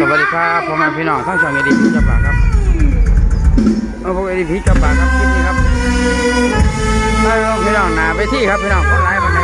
สวัสดีครับพ่อแม่พี่น้องทั้งช่องเอดีพีจับปากครับเอาพวกเอดีพีจับปากครับคลิปนี้ครับได้พี่น้องหนาไปที่ครับพี่น้องคนไลฟ์คนไหน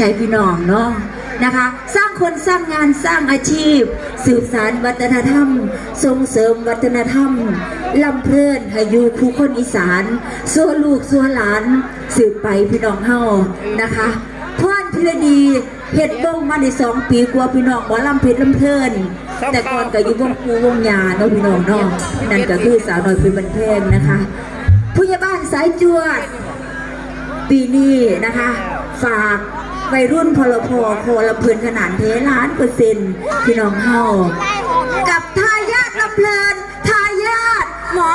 ใจพี่น้องเนาะนะคะ สร้างคนสร้างงานสร้างอาชีพ สืบสารวัฒนธรรม ส่งเสริมวัฒนธรรมลำเพลินให้ยูผู้คนอีสานส่วลูกส่วหลาน สืบไปพี่น้องเฮานะคะพรพิรดีเฮ็ดวงมาในสองปีกว่าพี่น้องบ่ลำเพลินลำเพลิน แต่ก่อนก็อยู่วงคูวงยาเนาะพี่น้องเนาะนั่นก็คือสาวน้อยเป็นบันเทิงนะคะ ผู้ใหญ่บ้านสายจวดปีนี้นะคะ ฝาก วัยรุ่นพลพโคละเพลินขนาดเทล้านเปอร์เซ็นพี่น้องเฮากับทายาทลำเพลินทายาทหมอ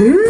Mm.